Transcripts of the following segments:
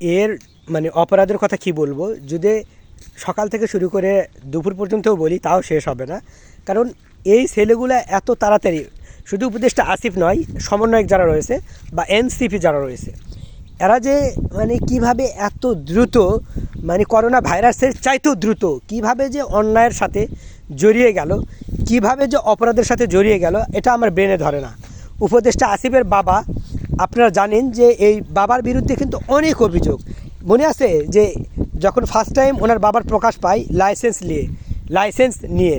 এর মানে অপরাধের কথা কি বলব? যদি সকাল থেকে শুরু করে দুপুর পর্যন্তও বলি, তাও শেষ হবে না। কারণ এই ছেলেগুলো এত তাড়াতাড়ি, শুধু উপদেশটা আসিফ নয়, সমন্বয়ক যারা রয়েছে বা এনসিপি যারা রয়েছে, এরা যে মানে কীভাবে এত দ্রুত মানে করোনা ভাইরাসের চাইতেও দ্রুত কীভাবে যে অন্যায়ের সাথে জড়িয়ে গেল, কীভাবে যে অপরাধের সাথে জড়িয়ে গেল, এটা আমার ব্রেনে ধরে না। উপদেষ্টা আসিফের বাবা আপনারা জানেন যে এই বাবার বিরুদ্ধে কিন্তু অনেক অভিযোগ। মনে আছে যে যখন ফার্স্ট টাইম ওনার বাবার প্রকাশ পায় লাইসেন্স নিয়ে লাইসেন্স নিয়ে,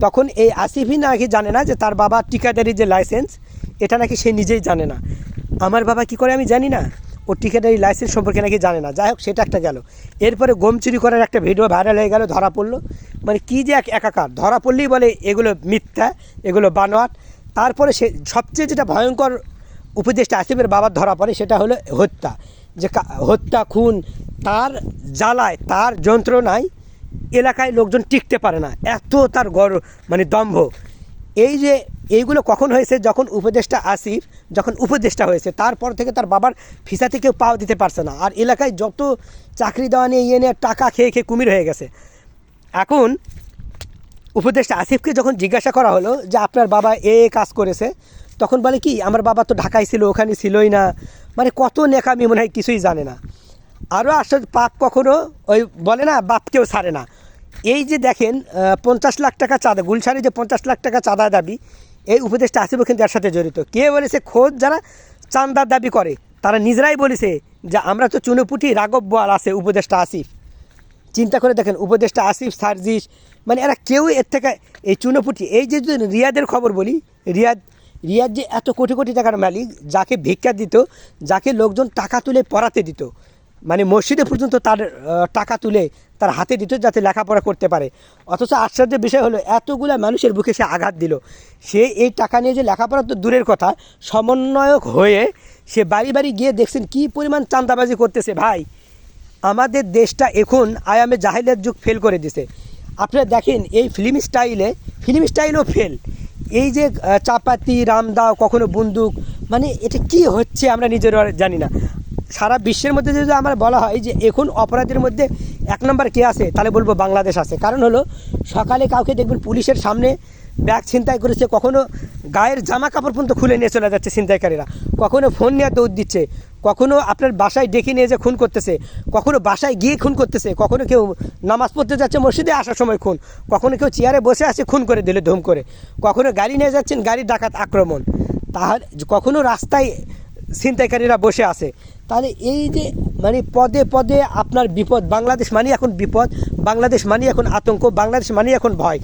তখন এই আসিফই নাকি জানে না যে তার বাবা ঠিকাদারি যে লাইসেন্স এটা নাকি সে নিজেই জানে না। আমার বাবা কি করে আমি জানি না? ও ঠিকাদারি লাইসেন্স সম্পর্কে নাকি জানে না। যাই হোক, সেটা একটা গেল। এরপরে গম চুরি করার একটা ভিডিও ভাইরাল হয়ে গেল, ধরা পড়ল। মানে কী যে এক একাকার। ধরা পড়লেই বলে এগুলো মিথ্যা, এগুলো বানোয়াট। তারপরে সে সবচেয়ে যেটা ভয়ঙ্কর উপদেষ্টা আসিফের বাবার ধরা পড়ে, সেটা হলো হত্যা। যে হত্যা খুন, তার জ্বালায়, তার যন্ত্রণায় এলাকায় লোকজন টিকতে পারে না। এত তার গর মানে দম্ভ। এই যে এইগুলো কখন হয়েছে, যখন উপদেষ্টা আসিফ, যখন উপদেষ্টা হয়েছে, তারপর থেকে তার বাবার ফিসাতে কেউ পাও দিতে পারছে না। আর এলাকায় যত চাকরি দেওয়া নিয়ে ইয়ে নিয়ে টাকা খেয়ে খেয়ে কুমির হয়ে গেছে। এখন উপদেষ্টা আসিফকে যখন জিজ্ঞাসা করা হলো যে, আপনার বাবা এ কাজ করেছে? তখন বলে কি, আমার বাবা তো ঢাকায় ছিল, ওখানে ছিলই না। মানে কত নেকামি মনে হয়, কিছুই জানে না। আরও আসলে পাপ কখনো ওই বলে না, বাপকেও ছাড়ে না। এই যে দেখেন পঞ্চাশ লাখ টাকা চাঁদা, গুলশানে যে পঞ্চাশ লাখ টাকা চাঁদা দাবি, এই উপদেশটা আসিফও কিন্তু এর সাথে জড়িত। কে বলেছে খোঁজ যারা চান্দার দাবি করে, তারা নিজেরাই বলেছে যে, আমরা তো চুনোপুটি রাগব বোয়াল আছে উপদেশটা আসিফ। চিন্তা করে দেখেন উপদেশটা আসিফ, সার্জিস মানে এরা কেউ এর থেকে, এই চুনোপুটি, এই যে যদি রিয়াদের খবর বলি, রিয়াদ রিয়াদ যে এত কোটি কোটি টাকার মালিক, যাকে ভিক্ষা দিত, যাকে লোকজন টাকা তুলে পড়াতে দিত মানে মসজিদে পর্যন্ত তার টাকা তুলে তার হাতে দিত যাতে লেখাপড়া করতে পারে। অথচ আশ্চর্যের বিষয় হলো, এতগুলা মানুষের বুকে সে আঘাত দিল। সে এই টাকা নিয়ে যে লেখাপড়া তো দূরের কথা, সমন্বয়ক হয়ে সে বাড়ি বাড়ি গিয়ে দেখছেন কী পরিমাণ চাঁদাবাজি করতেছে। ভাই, আমাদের দেশটা এখন আয়ামে জাহিলের যুগ ফেল করে দিছে। আপনারা দেখেন, এই ফিল্ম স্টাইলে ফিল্ম স্টাইলও ফেল এই যে চাপাতি, রামদাও, কখনো বন্দুক মানে এটা কি হচ্ছে আমরা নিজেরা জানি না। সারা বিশ্বের মধ্যে যদি আমার বলা হয় যে এখন অপরাধের মধ্যে এক নম্বর কে আছে, তাহলে বলব বাংলাদেশ আছে। কারণ হলো, সকালে কাউকে দেখবেন পুলিশের সামনে ব্যাগ ছিনতাই করেছে, কখনো গায়ের জামা কাপড় পর্যন্ত খুলে নিয়ে চলে যাচ্ছে ছিনতাইকারীরা, কখনো ফোন নিয়ে দৌড় দিচ্ছে কখনো আপনার বাসায় ডেকে নিয়ে যে খুন করতেছে, কখনো বাসায় গিয়ে খুন করতেছে, কখনো কেউ নামাজ পড়তে যাচ্ছে, মসজিদে আসার সময় খুন, কখনো কেউ চেয়ারে বসে আছে, খুন করে দিলে, ধুম করে। কখনো গাড়ি নিয়ে যাচ্ছেন, গাড়ি ডাকাত আক্রমণ। তাহলে কখনো রাস্তায় ছিনতাইকারীরা বসে আছে। তাহলে এই যে মানে পদে পদে আপনার বিপদ, বাংলাদেশ মানে এখন বিপদ, বাংলাদেশ মানে এখন আতঙ্ক, বাংলাদেশ মানে এখন ভয়।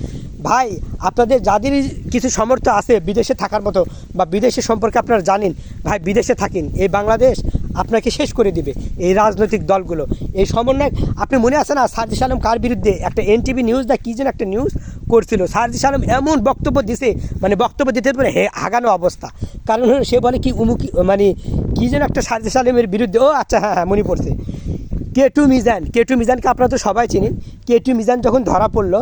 ভাই, আপনাদের যাদেরই কিছু সামর্থ্য আছে বিদেশে থাকার মতো বা বিদেশে সম্পর্কে আপনারা জানেন, ভাই বিদেশে থাকেন, এই বাংলাদেশ আপনাকে শেষ করে দিবে, এই রাজনৈতিক দলগুলো। এই সমন্বয়, আপনি মনে আছে না সার্জিস আলম কার বিরুদ্ধে একটা এনটিভি নিউজ দা কী যেন একটা নিউজ করছিল? সার্জিস আলম এমন বক্তব্য দিছে মানে বক্তব্য দিতে পারে হে হাগানো অবস্থা। কারণ হলো সে বলে কি উমুকি মানে কী যেন একটা সার্জিস আলমের বিরুদ্ধে, ও আচ্ছা হ্যাঁ হ্যাঁ মনে পড়ছে। K two Mizan, K two মিজানকে আপনারা তো সবাই চিনেন। কে টু মিজান যখন ধরা পড়ল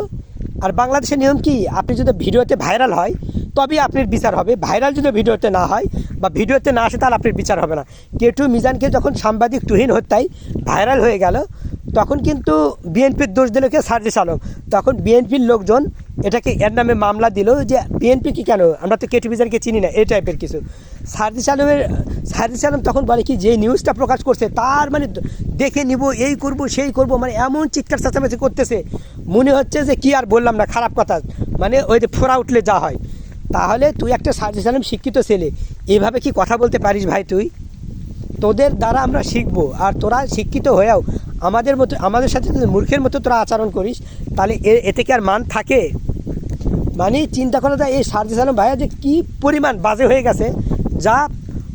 আর বাংলাদেশের নিয়ম কি? আপনি যদি ভিডিওতে ভাইরাল হয়, তবেই আপনার বিচার হবে। ভাইরাল যদি ভিডিওতে না হয় বা ভিডিওতে না আসে, তাহলে আপনার বিচার হবে না। কেটু মিজানকে যখন সাংবাদিক তুহিন হত্যায় ভাইরাল হয়ে গেল তখন কিন্তু বিএনপির দোষ দিল কে? সার্জিস আলম। তখন বিএনপির লোকজন এটাকে, এর নামে মামলা দিল যে বিএনপি কি কেন? আমরা তো কেটু মিজানকে চিনি না, এই টাইপের কিছু। সার্জিস আলমের, সার্জিস আলম তখন বলে কি, যে নিউজটা প্রকাশ করছে, তার মানে দেখে নিব, এই করব, সেই করব মানে এমন চিৎকার চেঁচামেচি করতেছে। মনে হচ্ছে যে কি আর বললাম না, খারাপ কথা। মানে ওই যে ফোরা উঠলে যা হয়। তাহলে তুই একটা সার্জিস আলম শিক্ষিত ছেলে, এভাবে কি কথা বলতে পারিস ভাই তুই? তোদের দ্বারা আমরা শিখব, আর তোরা শিক্ষিত হয়েও আমাদের মতো, আমাদের সাথে যদি মূর্খের মতো তোরা আচরণ করিস, তাহলে এ, এতে কি আর মান থাকে? মানে চিন্তা করা যায় এই সার্জিস আলম ভাইয়া যে কী পরিমাণ বাজে হয়ে গেছে, যা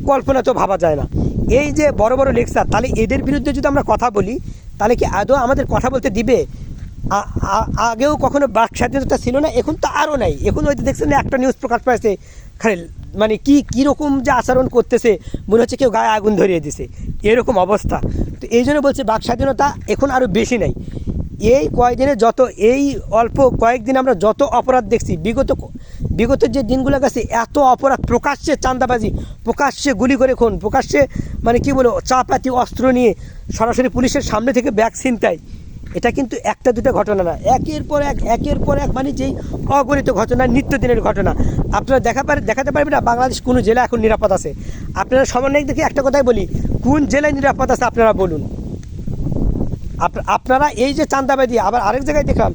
কল্পনা তো ভাবা যায় না। এই যে বড় বড় লেকচার, তাহলে এদের বিরুদ্ধে যদি আমরা কথা বলি, তাহলে কি আদৌ আমাদের কথা বলতে দিবে? আগেও কখনো বাক স্বাধীনতা ছিল না, এখন তো আরও নাই। এখন হয়তো দেখছেন একটা নিউজ প্রকাশ পাইছে মানে কি কীরকম যে আচরণ করতেছে, মনে হচ্ছে কেউ গায়ে আগুন ধরিয়ে দিছে। এরকম অবস্থা। তো এই জন্য বলছে বাক স্বাধীনতা এখন আরও বেশি নাই। এই কয়েকদিনে যত, এই অল্প কয়েকদিন আমরা যত অপরাধ দেখছি, বিগত বিগত যে দিনগুলো গেছে, এত অপরাধ, প্রকাশ্যে চাঁদাবাজি, প্রকাশ্যে গুলি করে খুন, প্রকাশ্যে মানে কি বলব, চাপাতি, অস্ত্র নিয়ে সরাসরি পুলিশের সামনে থেকে ব্যাগ ছিনতাই। এটা কিন্তু একটা দুটো ঘটনা না, একের পর এক, একের পর এক মানে যেই অগণিত ঘটনা, নিত্যদিনের ঘটনা। আপনারা দেখা পারে, দেখাতে পারবেন না বাংলাদেশ কোনো জেলা এখন নিরাপদ আছে। আপনারা সমন্বয় দেখে একটা কথাই বলি, কোন জেলায় নিরাপদ আছে আপনারা বলুন। আপ- আপনারা এই যে চাঁদাবাদি আবার আরেক জায়গায় দেখলাম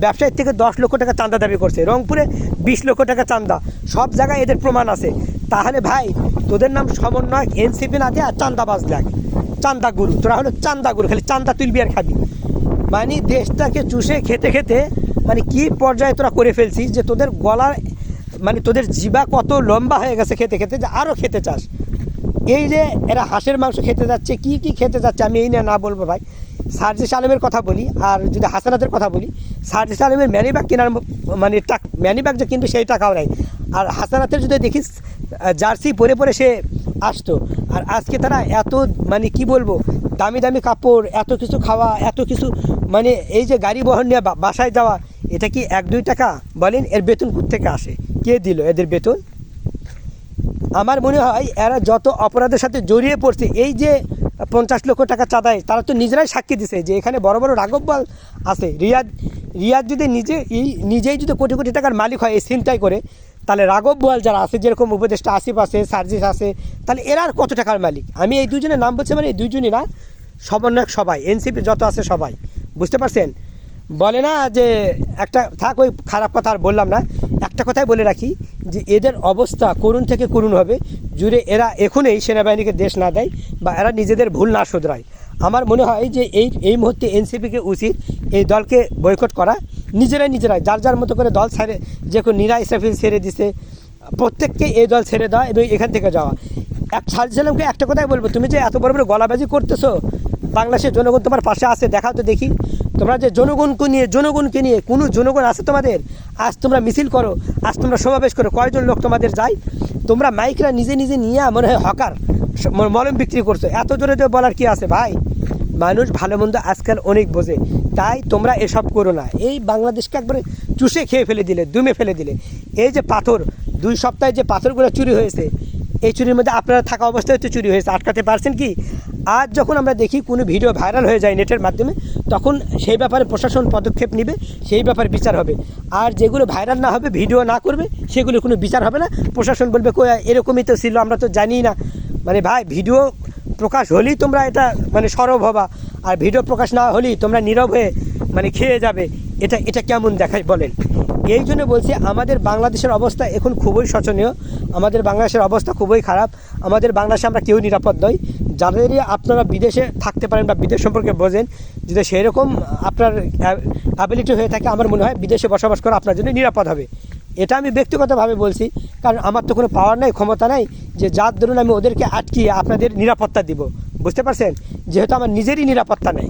ব্যবসায়ীর থেকে দশ লক্ষ টাকা চাঁদা দাবি করছে। রংপুরে বিশ লক্ষ টাকা চাঁদা, সব জায়গায় এদের প্রমাণ আছে। তাহলে ভাই, তোদের নাম সমন্বয়ক, এনসিপি না দিয়ে আর চাঁদাবাজ দেখ চান্দা গুরু, তোরা হলো চান্দা গুরু, খালি চান্দা তুলবি আর খাবি। মানে দেশটাকে চুষে খেতে খেতে মানে কি পর্যায়ে তোরা করে ফেলছিস যে তোদের গলার মানে তোদের জিবা কত লম্বা হয়ে গেছে খেতে খেতে যে আরও খেতে চাস। এই যে এরা হাঁসের মাংস খেতে যাচ্ছে, কি কি খেতে যাচ্ছে, আমি এই নিয়ে না বলব ভাই। সার্জিস আলমের কথা বলি, আর যদি হাসানাতের কথা বলি, সার্জিস আলমের ম্যানি ব্যাগ কেনার মানে টাক ম্যানি ব্যাগ যে কিন্তু সেই টাকাও নাই। আর হাসানাতের যদি দেখিস জার্সি পরে পরে সে আসতো আর আজকে তারা এত মানে কি বলব, দামি দামি কাপড়, এত কিছু খাওয়া, এত কিছু মানে এই যে গাড়ি বহন নিয়ে বাসায় যাওয়া, এটা কি এক, দুই টাকা? বলেন, এর বেতন থেকে আসে? কে দিল এদের বেতন? আমার মনে হয় এরা যত অপরাধের সাথে জড়িয়ে পড়ছে, এই যে পঞ্চাশ লক্ষ টাকা চাঁদায়, তারা তো নিজেরাই সাক্ষী দিছে যে এখানে বড় বড় রাঘব বল আছে। রিয়াদ রিয়াদ যদি নিজে, এই, নিজেই যদি কোটি কোটি টাকার মালিক হয় এই ছিনতাই করে তাহলে রাঘব বল যারা আছে, যেরকম উপদেষ্টা আসিফ আছে, সার্জিস আছে, তাহলে এরা আর কত টাকার মালিক? আমি এই দুজনের নাম বলছি মানে এই দুইজনই না, সমন্বয়ক সবাই এনসিপি যত আছে সবাই। বুঝতে পারছেন? বলে না যে একটা, থাক ওই খারাপ কথা আর বললাম না, একটা কথাই বলে রাখি যে এদের অবস্থা করুণ থেকে করুণ হবে, জুড়ে এরা এখনই সেনাবাহিনীকে দেশ না দেয় বা এরা নিজেদের ভুল না শোধরায়। আমার মনে হয় যে এই এই মুহূর্তে এনসিপিকে উচিত এই দলকে বয়কট করা নিজেরাই নিজেরাই, যার যার মতো করে দল ছেড়ে, যে কোনো নিরা ইসরাফিল ছেড়ে দিছে প্রত্যেককে এই দল ছেড়ে দেওয়া এবং এখান থেকে যাওয়া। এক সালসালামকে একটা কথাই বলব, তুমি যে এত বড় বড় গলাবাজি করতেছো, বাংলাদেশের জনগণ তোমার পাশে আছে, দেখাও তো দেখি। তোমরা যে জনগণকে নিয়ে জনগণকে নিয়ে, কোনো জনগণ আছে তোমাদের? আজ তোমরা মিছিল করো, আজ তোমরা সমাবেশ করো, কয়জন লোক তোমাদের যায়? তোমরা মাইকরা নিজে নিজে নিয়ে মনে হয় হকার মলম বিক্রি করছ। এত জোরে জোরে বলার কি আছে ভাই? মানুষ ভালো মন্দ আজকাল অনেক বোঝে। তাই তোমরা এসব করো না। এই বাংলাদেশকে একবারে চুষে খেয়ে ফেলে দিলে, দুমে ফেলে দিলে। এই যে পাথর, দুই সপ্তাহে যে পাথরগুলো চুরি হয়েছে, এই চুরির মধ্যে আপনারা থাকা অবস্থায় তো চুরি হয়েছে। আটকাতে পারছেন কি? আজ যখন আমরা দেখি কোনো ভিডিও ভাইরাল হয়ে যায় নেটের মাধ্যমে, তখন সেই ব্যাপারে প্রশাসন পদক্ষেপ নেবে, সেই ব্যাপারে বিচার হবে। আর যেগুলো ভাইরাল না হবে, ভিডিও না করবে, সেগুলো কোনো বিচার হবে না। প্রশাসন বলবে এরকমই তো ছিল, আমরা তো জানি না। মানে ভাই, ভিডিও প্রকাশ হলেই তোমরা এটা মানে সরব হবা, আর ভিডিও প্রকাশ না হলেই তোমরা নীরব হয়ে মানে খেয়ে যাবে। এটা এটা কেমন দেখায় বলেন? এই জন্য বলছি, আমাদের বাংলাদেশের অবস্থা এখন খুবই শোচনীয়। আমাদের বাংলাদেশের অবস্থা খুবই খারাপ। আমাদের বাংলাদেশে আমরা কেউ নিরাপদ নই। যাদেরই আপনারা বিদেশে থাকতে পারেন বা বিদেশ সম্পর্কে বোঝেন, যদি সেই রকম আপনার অ্যাবিলিটি হয়ে থাকে, আমার মনে হয় বিদেশে বসবাস করা আপনার জন্য নিরাপদ হবে। এটা আমি ব্যক্তিগতভাবে বলছি, কারণ আমার তো কোনো পাওয়ার নাই, ক্ষমতা নাই, যে যার দরুন আমি ওদেরকে আটকিয়ে আপনাদের নিরাপত্তা দিব। বুঝতে পারছেন? যেহেতু আমার নিজেরই নিরাপত্তা নেই।